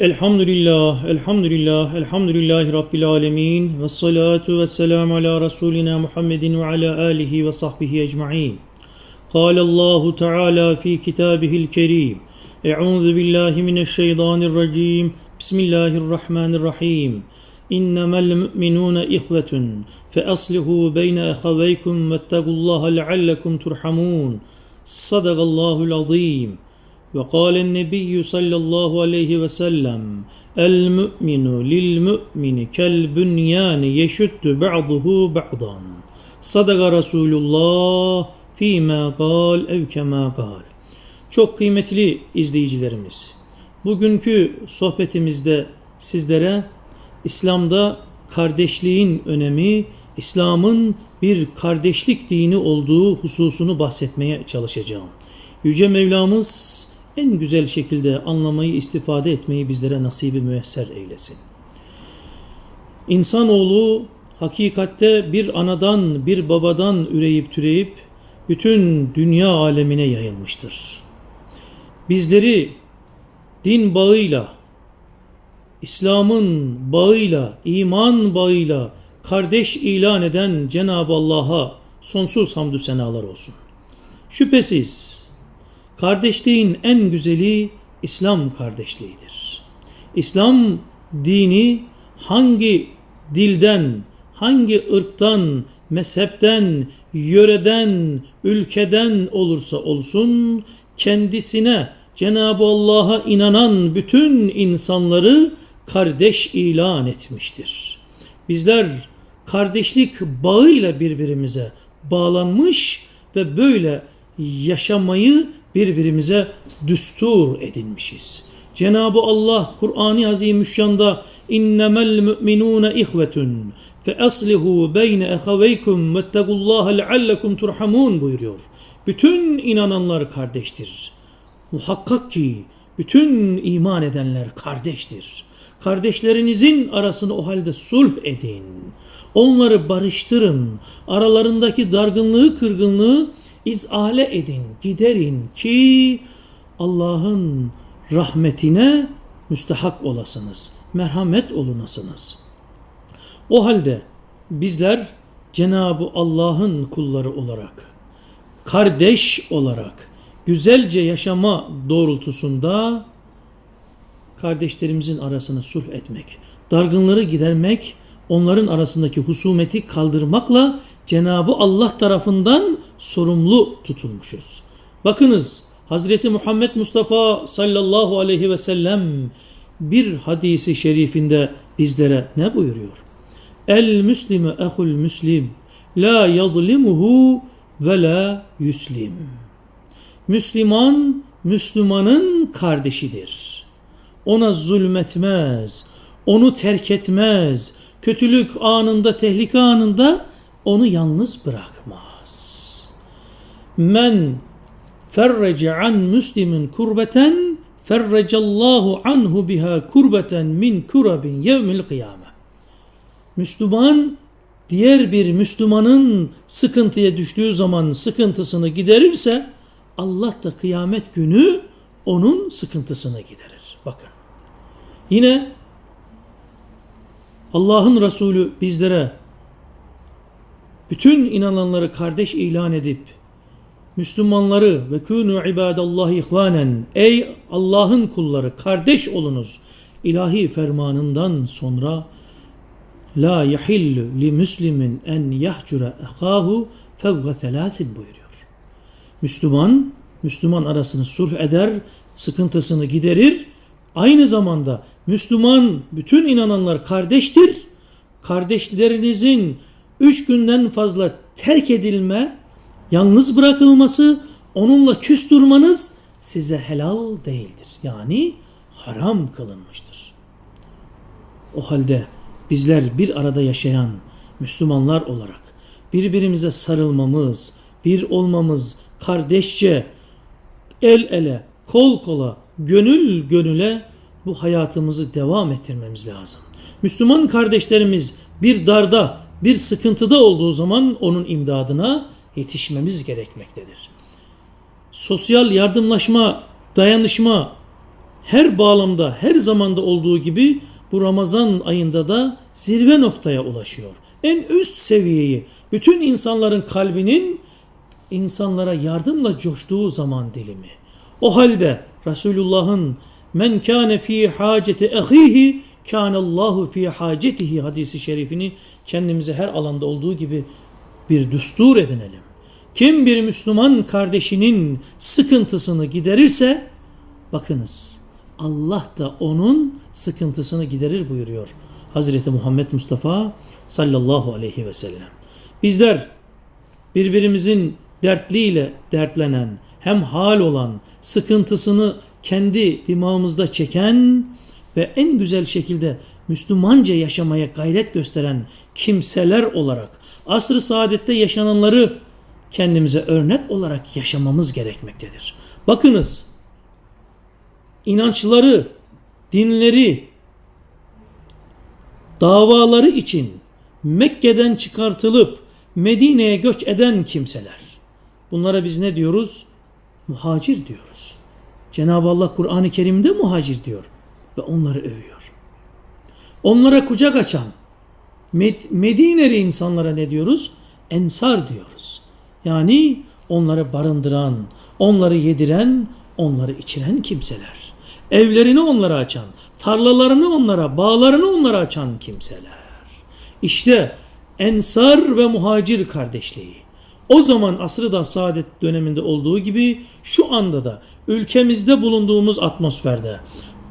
Elhamdülillah, elhamdülillahi Rabbil alemin. Ve salatu ve selamu ala Resulina Muhammedin ve ala alihi ve sahbihi ecma'in. قال الله تعالى في كتابه الكريم أعوذ بالله من الشيطان الرجيم بسم الله الرحمن الرحيم إنما المؤمنون إخوة فأصلحوا بين أخويكم واتقوا الله لعلكم ترحمون صدق الله العظيم وقال النبي صلى الله عليه وسلم المؤمن للمؤمن كالبنيان يشد بعضه بعضا صدق رسول الله فيما قال ev kema قال Çok kıymetli izleyicilerimiz bugünkü sohbetimizde sizlere İslam'da kardeşliğin önemi, İslam'ın bir kardeşlik dini olduğu hususunu bahsetmeye çalışacağım. Yüce Mevlamız en güzel şekilde anlamayı, istifade etmeyi bizlere nasibi müyesser eylesin. İnsanoğlu hakikatte bir anadan, bir babadan üreyip türeyip bütün dünya alemine yayılmıştır. Bizleri din bağıyla, İslam'ın bağıyla, iman bağıyla kardeş ilan eden Cenab-ı Allah'a sonsuz hamdü senalar olsun. Şüphesiz kardeşliğin en güzeli İslam kardeşliğidir. İslam dini hangi dilden, hangi ırktan, mezhepten, yöreden, ülkeden olursa olsun kendisine Cenab-ı Allah'a inanan bütün insanları kardeş ilan etmiştir. Bizler kardeşlik bağıyla birbirimize bağlanmış ve böyle yaşamayı birbirimize düstur edinmişiz. Cenab-ı Allah Kur'an-ı Azimüşşan'da innemel müminune ihvetun fe aslihu beyne ehaveykum vettegullaha leallekum turhamun buyuruyor. Bütün inananlar kardeştir. Muhakkak ki bütün iman edenler kardeştir. Kardeşlerinizin arasını o halde sulh edin. Onları barıştırın. Aralarındaki dargınlığı, kırgınlığı izale edin, giderin ki Allah'ın rahmetine müstehak olasınız. Merhamet olunasınız. O halde bizler Cenab-ı Allah'ın kulları olarak, kardeş olarak, güzelce yaşama doğrultusunda kardeşlerimizin arasını sulh etmek, dargınları gidermek, onların arasındaki husumeti kaldırmakla Cenabı Allah tarafından sorumlu tutulmuşuz. Bakınız Hazreti Muhammed Mustafa sallallahu aleyhi ve sellem bir hadisi şerifinde bizlere ne buyuruyor? El müslimu ehul müslim la yazlimuhu ve la yuslim. Müslüman Müslümanın kardeşidir. Ona zulmetmez, onu terk etmez, kötülük anında, tehlike anında onu yalnız bırakmaz. Men ferrece an müslimin kurbeten ferrecallahu anhu biha kurbeten min kurabin yevmil kıyame. Müslüman diğer bir Müslümanın sıkıntıya düştüğü zaman sıkıntısını giderirse Allah da kıyamet günü onun sıkıntısını giderir. Bakın. Yine Allah'ın Resulü bizlere bütün inananları kardeş ilan edip Müslümanları ve kûnû ibadallahi ihvanen ey Allah'ın kulları kardeş olunuz ilahi fermanından sonra la yahillu li müslimin en yahcura ehahu fevga telatin buyuruyor. Müslüman, Müslüman arasını sulh eder, sıkıntısını giderir. Aynı zamanda Müslüman bütün inananlar kardeştir. Kardeşlerinizin üç günden fazla terk edilme, yalnız bırakılması, onunla küs durmanız size helal değildir. Yani haram kılınmıştır. O halde bizler bir arada yaşayan Müslümanlar olarak birbirimize sarılmamız, bir olmamız, kardeşçe, el ele, kol kola, gönül gönüle bu hayatımızı devam ettirmemiz lazım. Müslüman kardeşlerimiz bir darda, bir sıkıntıda olduğu zaman onun imdadına yetişmemiz gerekmektedir. Sosyal yardımlaşma, dayanışma her bağlamda, her zamanda olduğu gibi bu Ramazan ayında da zirve noktaya ulaşıyor. En üst seviyeyi, bütün insanların kalbinin insanlara yardımla coştuğu zaman dilimi. O halde Resulullah'ın men kâne fî hâceti ahihi kânallahu fî hâcetihi hadisi şerifini kendimize her alanda olduğu gibi bir düstur edinelim. Kim bir Müslüman kardeşinin sıkıntısını giderirse bakınız Allah da onun sıkıntısını giderir buyuruyor Hazreti Muhammed Mustafa sallallahu aleyhi ve sellem. Bizler birbirimizin dertliyle dertlenen, hem hal olan, sıkıntısını kendi dimağımızda çeken ve en güzel şekilde Müslümanca yaşamaya gayret gösteren kimseler olarak asr-ı saadette yaşananları kendimize örnek olarak yaşamamız gerekmektedir. Bakınız, inançları, dinleri, davaları için Mekke'den çıkartılıp Medine'ye göç eden kimseler. Bunlara biz ne diyoruz? Muhacir diyoruz. Cenab-ı Allah Kur'an-ı Kerim'de muhacir diyor ve onları övüyor. Onlara kucak açan Med- Medineli insanlara ne diyoruz? Ensar diyoruz. Yani onları barındıran, onları yediren, onları içiren kimseler. Evlerini onlara açan, tarlalarını onlara, bağlarını onlara açan kimseler. İşte ensar ve muhacir kardeşliği. O zaman asrı da saadet döneminde olduğu gibi şu anda da ülkemizde bulunduğumuz atmosferde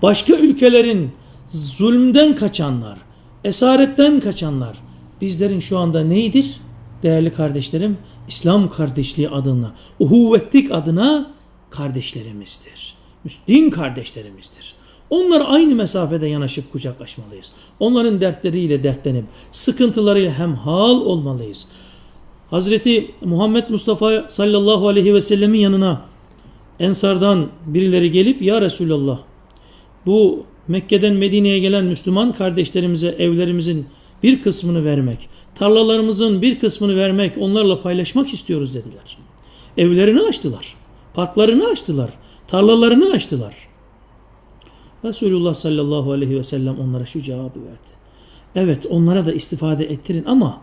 başka ülkelerin zulmden kaçanlar, esaretten kaçanlar bizlerin şu anda neydir? Değerli kardeşlerim, İslam kardeşliği adına, uhuvvetlik adına kardeşlerimizdir. Din kardeşlerimizdir. Onlar aynı mesafede yanaşıp kucaklaşmalıyız. Onların dertleriyle dertlenip sıkıntılarıyla hemhal olmalıyız. Hazreti Muhammed Mustafa sallallahu aleyhi ve sellemin yanına Ensardan birileri gelip ya Resulallah bu Mekke'den Medine'ye gelen Müslüman kardeşlerimize evlerimizin bir kısmını vermek, tarlalarımızın bir kısmını vermek, onlarla paylaşmak istiyoruz dediler. Evlerini açtılar, parklarını açtılar, tarlalarını açtılar. Resulullah sallallahu aleyhi ve sellem onlara şu cevabı verdi. Evet onlara da istifade ettirin ama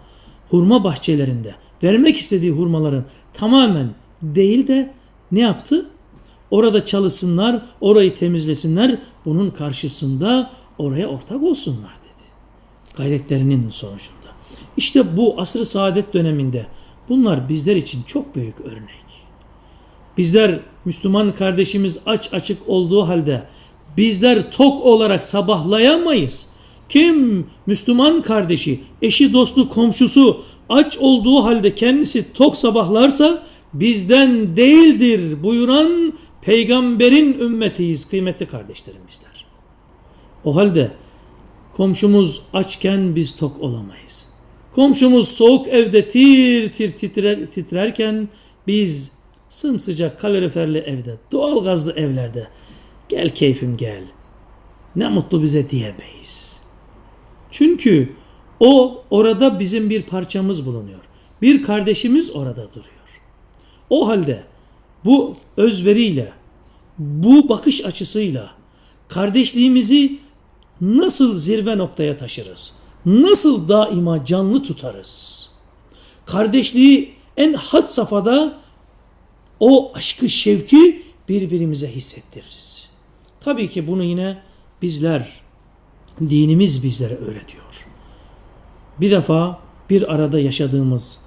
hurma bahçelerinde vermek istediği hurmaların tamamen değil de ne yaptı? Orada çalışsınlar, orayı temizlesinler, bunun karşısında oraya ortak olsunlar dedi. Gayretlerinin sonucunda. İşte bu asr-ı saadet döneminde bunlar bizler için çok büyük örnek. Bizler Müslüman kardeşimiz aç açık olduğu halde bizler tok olarak sabahlayamayız. Kim Müslüman kardeşi, eşi, dostu, komşusu aç olduğu halde kendisi tok sabahlarsa bizden değildir buyuran peygamberin ümmetiyiz kıymetli kardeşlerim bizler. O halde komşumuz açken biz tok olamayız. Komşumuz soğuk evde tir tir titrer, titrerken biz sımsıcak kaloriferli evde, doğal gazlı evlerde gel keyfim gel. Ne mutlu bize diyemeyiz. Çünkü o orada bizim bir parçamız bulunuyor. Bir kardeşimiz orada duruyor. O halde bu özveriyle, bu bakış açısıyla kardeşliğimizi nasıl zirve noktaya taşırız? Nasıl daima canlı tutarız? Kardeşliği en had safhada o aşkı şevki birbirimize hissettiririz. Tabii ki bunu yine bizler, dinimiz bizlere öğretiyor. Bir defa bir arada yaşadığımız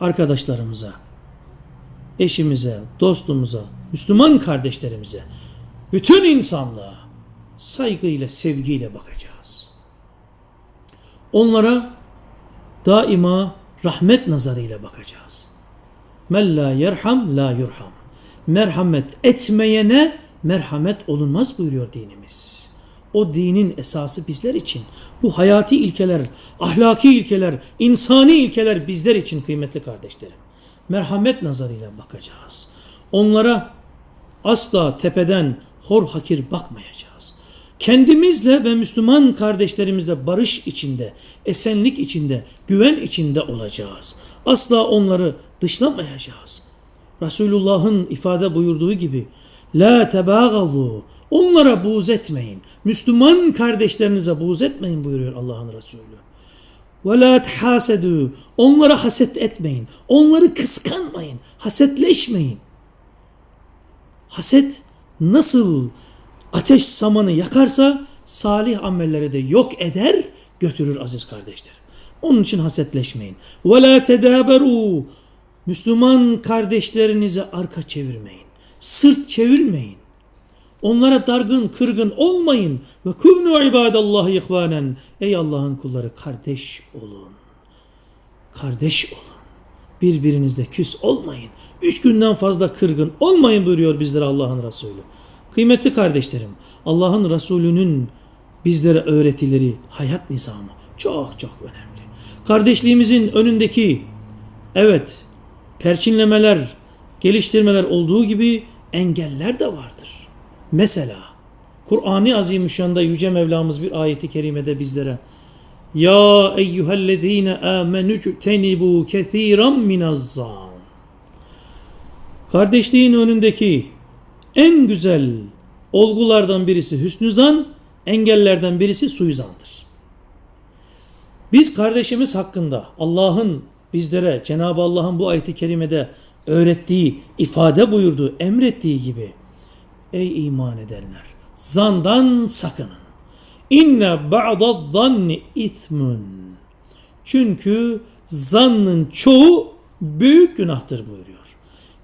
arkadaşlarımıza, eşimize, dostumuza, Müslüman kardeşlerimize, bütün insanlığa saygıyla, sevgiyle bakacağız. Onlara daima rahmet nazarıyla bakacağız. Men la yerham la yurham. Merhamet etmeyene merhamet olunmaz buyuruyor dinimiz. O dinin esası bizler için. Bu hayati ilkeler, ahlaki ilkeler, insani ilkeler bizler için kıymetli kardeşlerim. Merhamet nazarıyla bakacağız. Onlara asla tepeden hor hakir bakmayacağız. Kendimizle ve Müslüman kardeşlerimizle barış içinde, esenlik içinde, güven içinde olacağız. Asla onları dışlamayacağız. Resulullah'ın ifade buyurduğu gibi La tebagazu. Onlara buğz etmeyin. Müslüman kardeşlerinize buğz etmeyin buyuruyor Allah'ın Resulü. Ve la tehasedü. Onlara haset etmeyin. Onları kıskanmayın. Hasetleşmeyin. Haset nasıl ateş samanı yakarsa salih amelleri de yok eder götürür aziz kardeşlerim. Onun için hasetleşmeyin. Ve la tedaberu. Müslüman kardeşlerinize arka çevirmeyin. Sırt çevirmeyin. Onlara dargın, kırgın olmayın. Ve kûnû ibadallahi ihvanen. Ey Allah'ın kulları kardeş olun. Kardeş olun. Birbirinizle küs olmayın. Üç günden fazla kırgın olmayın buyuruyor bizlere Allah'ın Resulü. Kıymetli kardeşlerim, Allah'ın Resulü'nün bizlere öğretileri, hayat nizamı çok çok önemli. Kardeşliğimizin önündeki evet perçinlemeler, geliştirmeler olduğu gibi engeller de vardır. Mesela Kur'an-ı Azimüşşan'da Yüce Mevlamız bir ayeti kerimede bizlere Ya eyyühellezine amenü tenibu kethiran minazzan Kardeşliğin önündeki en güzel olgulardan birisi hüsnü zan, engellerden birisi suizandır. Biz kardeşimiz hakkında Allah'ın bizlere Cenab-ı Allah'ın bu ayeti kerimede öğrettiği, ifade buyurduğu, emrettiği gibi ey iman edenler zandan sakının. İnne ba'da zanni ithmun. Çünkü zannın çoğu büyük günahtır buyuruyor.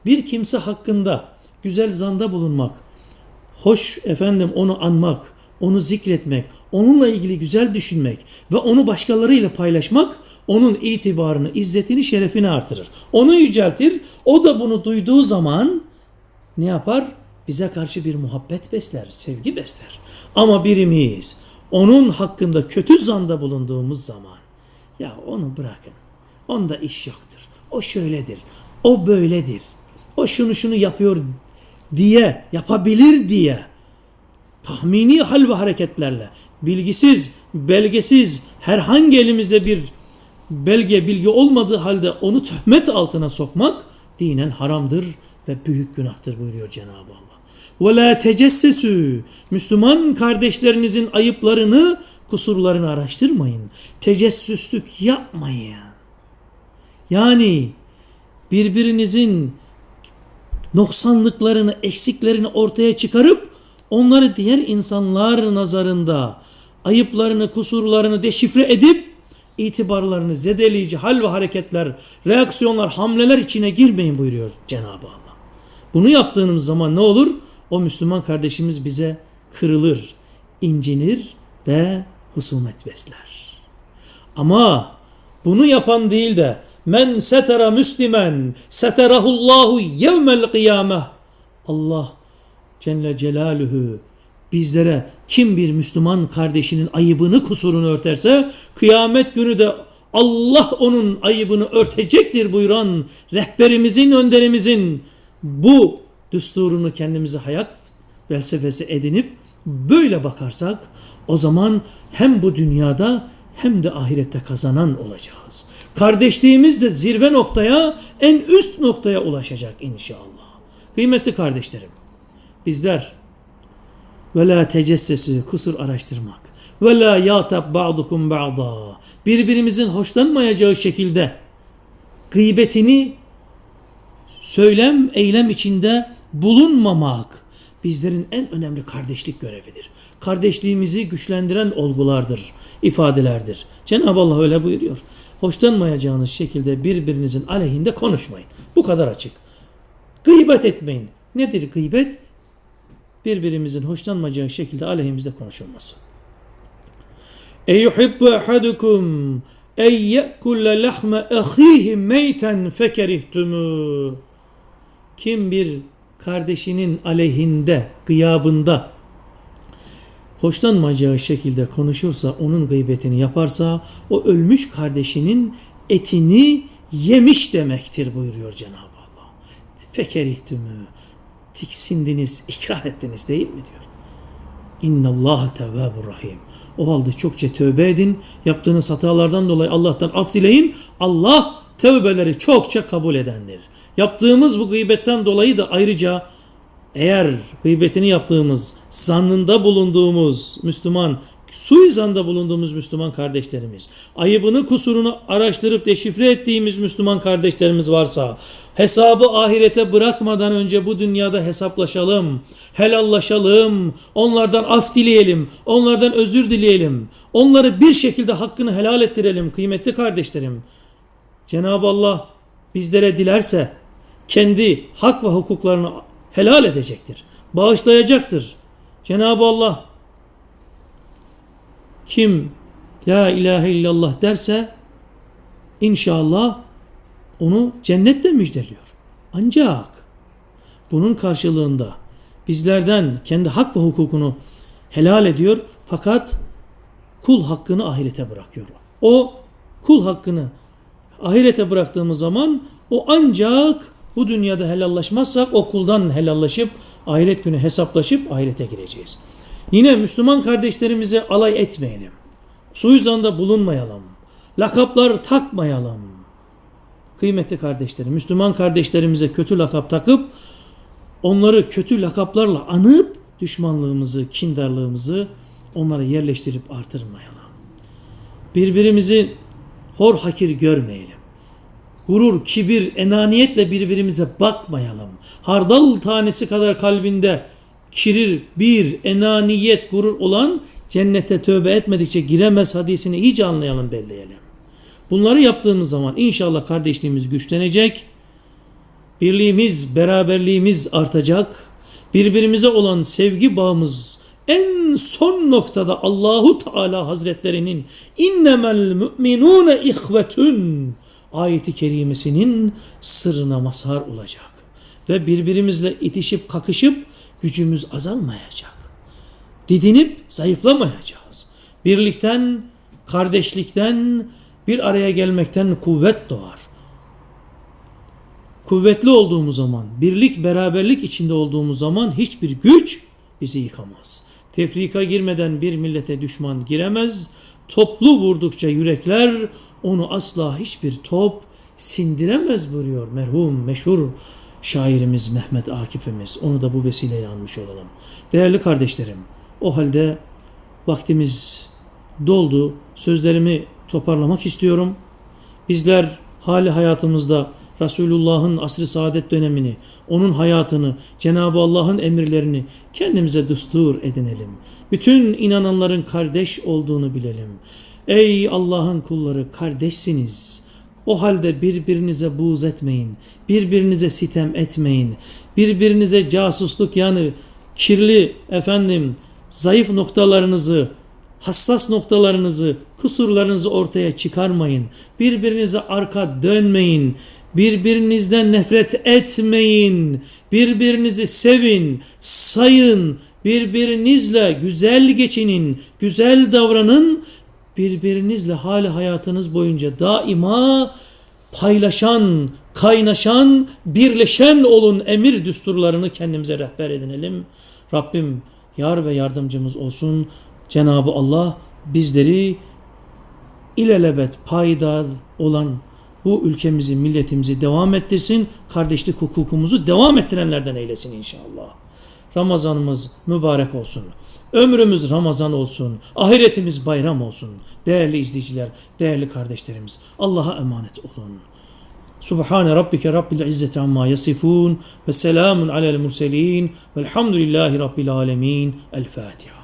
Bir kimse hakkında güzel zanda bulunmak, hoş efendim onu anmak, onu zikretmek, onunla ilgili güzel düşünmek ve onu başkalarıyla paylaşmak onun itibarını, izzetini, şerefini artırır. Onu yüceltir. O da bunu duyduğu zaman ne yapar? Bize karşı bir muhabbet besler, sevgi besler. Ama birimiz onun hakkında kötü zanda bulunduğumuz zaman ya onu bırakın. Onda iş yoktur. O şöyledir. O böyledir. O şunu şunu yapıyor diye, yapabilir diye tahmini hal ve hareketlerle bilgisiz, belgesiz herhangi elimizde bir belge, bilgi olmadığı halde onu töhmet altına sokmak dinen haramdır ve büyük günahtır buyuruyor Cenab-ı Allah. Ve la tecessesü. Müslüman kardeşlerinizin ayıplarını, kusurlarını araştırmayın. Tecessüslük yapmayın. Yani birbirinizin noksanlıklarını, eksiklerini ortaya çıkarıp onları diğer insanlar nazarında ayıplarını, kusurlarını deşifre edip itibarlarını zedeleyici hal ve hareketler, reaksiyonlar, hamleler içine girmeyin buyuruyor Cenab-ı Allah. Bunu yaptığımız zaman ne olur? O Müslüman kardeşimiz bize kırılır, incinir ve husumet besler. Ama bunu yapan değil de men setera müslimen seterahullahu yevmel kıyameh Allah Celle Celaluhu bizlere kim bir Müslüman kardeşinin ayıbını kusurunu örterse kıyamet günü de Allah onun ayıbını örtecektir buyuran rehberimizin, önderimizin bu düsturunu kendimize hayat felsefesi edinip böyle bakarsak o zaman hem bu dünyada hem de ahirette kazanan olacağız. Kardeşliğimiz de zirve noktaya, en üst noktaya ulaşacak inşallah. Kıymetli kardeşlerim, bizler ve la tecessesi kusur araştırmak ve la yatab ba'dukum ba'da birbirimizin hoşlanmayacağı şekilde gıybetini söylem eylem içinde bulunmamak bizlerin en önemli kardeşlik görevidir. Kardeşliğimizi güçlendiren olgulardır, ifadelerdir. Cenab-ı Allah öyle buyuruyor. Hoşlanmayacağınız şekilde birbirinizin aleyhinde konuşmayın. Bu kadar açık. Gıybet etmeyin. Nedir gıybet? Birbirimizin hoşlanmayacağı şekilde aleyhimizde konuşulması. Eyuhibbu ahadukum en ye'kulle lahme ahihi meyten fekerihtumu. Kim bir kardeşinin aleyhinde, gıyabında hoşlanmayacağı şekilde konuşursa, onun gıybetini yaparsa, o ölmüş kardeşinin etini yemiş demektir buyuruyor Cenab-ı Allah. Fekerihtümü, tiksindiniz, ikrah ettiniz değil mi diyor. İnna Allah tevvabur rahim. O halde çokça tövbe edin. Yaptığınız hatalardan dolayı Allah'tan af dileyin. Allah tövbeleri çokça kabul edendir. Yaptığımız bu gıybetten dolayı da ayrıca eğer gıybetini yaptığımız, zannında bulunduğumuz Müslüman, suizanda bulunduğumuz Müslüman kardeşlerimiz, ayıbını kusurunu araştırıp deşifre ettiğimiz Müslüman kardeşlerimiz varsa, hesabı ahirete bırakmadan önce bu dünyada hesaplaşalım, helallaşalım, onlardan af dileyelim, onlardan özür dileyelim, onları bir şekilde hakkını helal ettirelim kıymetli kardeşlerim. Cenab-ı Allah bizlere dilerse kendi hak ve hukuklarını helal edecektir. Bağışlayacaktır. Cenab-ı Allah kim la ilahe illallah derse inşallah onu cennetle müjdeliyor. Ancak bunun karşılığında bizlerden kendi hak ve hukukunu helal ediyor fakat kul hakkını ahirete bırakıyor. O kul hakkını ahirete bıraktığımız zaman o ancak bu dünyada helallaşmazsak o kuldan helallaşıp ahiret günü hesaplaşıp ahirete gireceğiz. Yine Müslüman kardeşlerimize alay etmeyelim. Suizanda bulunmayalım. Lakaplar takmayalım. Kıymetli kardeşlerim, Müslüman kardeşlerimize kötü lakap takıp onları kötü lakaplarla anıp düşmanlığımızı, kindarlığımızı onlara yerleştirip artırmayalım. Birbirimizi hor hakir görmeyelim. Gurur, kibir, enaniyetle birbirimize bakmayalım. Hardal tanesi kadar kalbinde kirir, bir, enaniyet, gurur olan cennete tövbe etmedikçe giremez hadisini iyice anlayalım, belleyelim. Bunları yaptığımız zaman inşallah kardeşliğimiz güçlenecek, birliğimiz, beraberliğimiz artacak, birbirimize olan sevgi bağımız en son noktada Allahu Teala Hazretlerinin innemel müminune ihvetun ayeti kerimesinin sırrına mazhar olacak. Ve birbirimizle itişip kakışıp gücümüz azalmayacak. Didinip zayıflamayacağız. Birlikten, kardeşlikten, bir araya gelmekten kuvvet doğar. Kuvvetli olduğumuz zaman, birlik, beraberlik içinde olduğumuz zaman hiçbir güç bizi yıkamaz. Tefrika girmeden bir millete düşman giremez. Toplu vurdukça yürekler onu asla hiçbir top sindiremez buyuruyor merhum meşhur şairimiz Mehmet Akif'imiz. Onu da bu vesileyle anmış olalım. Değerli kardeşlerim, o halde vaktimiz doldu. Sözlerimi toparlamak istiyorum. Bizler hali hayatımızda Resulullah'ın asr-ı saadet dönemini, onun hayatını, Cenab-ı Allah'ın emirlerini kendimize düstur edinelim. Bütün inananların kardeş olduğunu bilelim. Ey Allah'ın kulları kardeşsiniz. O halde birbirinize buğz etmeyin. Birbirinize sitem etmeyin. Birbirinize casusluk yani kirli efendim zayıf noktalarınızı hassas noktalarınızı, kusurlarınızı ortaya çıkarmayın. Birbirinize arka dönmeyin. Birbirinizden nefret etmeyin. Birbirinizi sevin, sayın. Birbirinizle güzel geçinin, güzel davranın. Birbirinizle hali hayatınız boyunca daima paylaşan, kaynaşan, birleşen olun emir düsturlarını kendimize rehber edinelim. Rabbim yar ve yardımcımız olsun. Cenab-ı Allah bizleri ilelebet payidar olan bu ülkemizi, milletimizi devam ettirsin. Kardeşlik hukukumuzu devam ettirenlerden eylesin inşallah. Ramazanımız mübarek olsun. Ömrümüz Ramazan olsun. Ahiretimiz bayram olsun. Değerli izleyiciler, değerli kardeşlerimiz. Allah'a emanet olun. Subhane rabbike rabbil izzeti amma yasifun ve selamun alel murselin velhamdülillahi rabbil alemin. El Fatiha.